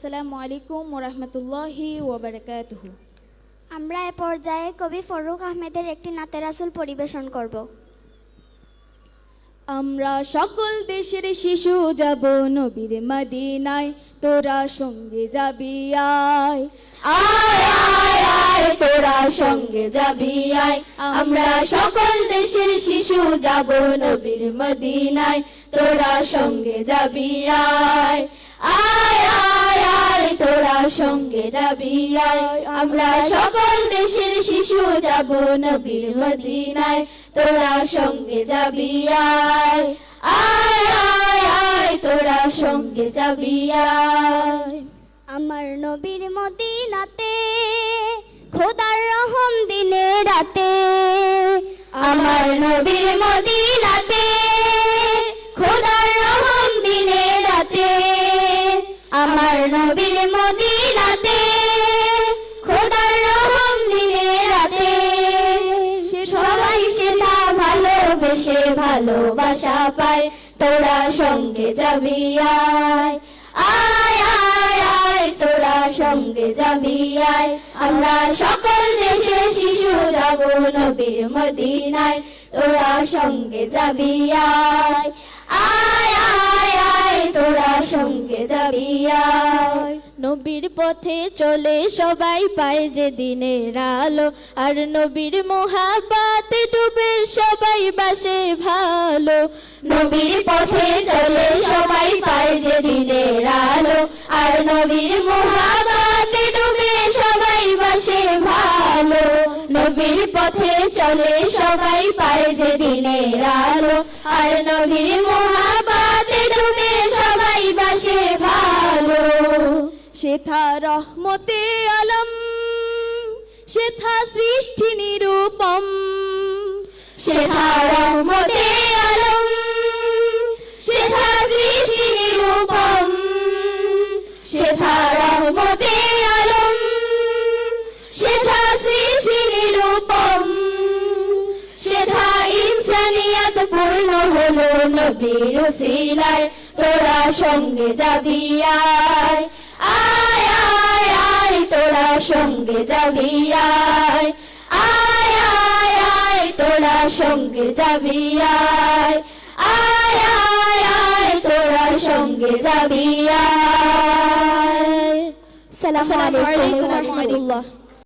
আসসালামু আলাইকুম ওরহমতুল্লাহি ওবরাকাতুহু। আমরা এ পর্যায়ে কবি ফরুক আহমেদের একটি নাতের আসল পরিবেশন করব। আমরা সকল দেশের শিশু যাব নবীর মদিনায় তোরা সঙ্গে যাবি আয়। আয় আয় আয় তোরা সঙ্গে যাবি আয়। আমরা সকল দেশের শিশু যাব নবীর মদিনায় তোরা সঙ্গে যাবি আয়। আয় আয় আয় তোরা সঙ্গে যাবি আয়। আমরা সকল দেশের শিশু যাব নবীর মদিনায়। তোরা সঙ্গে যাবি আয়। আয় আয় আয় তোরা সঙ্গে যাবি আয়। আমার নবীর মদিনাতে খোদার রহম দিনে রাতে। আমার নবীর মদিনাতে নবীর মদিনাতে, খোদার রহম দিনে রাতে। সবাই সেটা ভালোবেসে ভালোবাসা পায়, তোরা সঙ্গে যাবি আয়। আয় আয় আয়, তোরা সঙ্গে যাবি আয়। আমরা সকল দেশের শিশু যাব নবীর মদিনায়, তোরা সঙ্গে যাবি আয়। নবীর পথে চলে সবাই পায় যে দিনের আলো। আর নবীর মোহাবাত ডুবে সবাই বাসে ভালো। নবীর পথে চলে সবাই পায় যে দিনের আলো। আর নবীর মোহাবাতে ডুবে সবাই বাসে ভালো। নবীর পথে চলে সবাই পায় যে দিনের আলো। আর নবীর মোহাবাতে শেথা রহমতে আলম শেথা সৃষ্টি নিরূপম। শেখা রহমতে আলম শেখা সৃষ্টি নিরূপম। শেখা রহমতে আলম শেখা সৃষ্টি নিরূপম। শেখা ইনসানিয়াত পূর্ণ হলো নবীর উসিলায় তোরা সঙ্গে যাবি সঙ্গে যাবি আয় আয় আয় আয় তোরা সঙ্গে যাবি আয় আয় আয় আয় তোরা সঙ্গে যাবি আয় সালাম আলাইকুম রহমতুল্লাহ।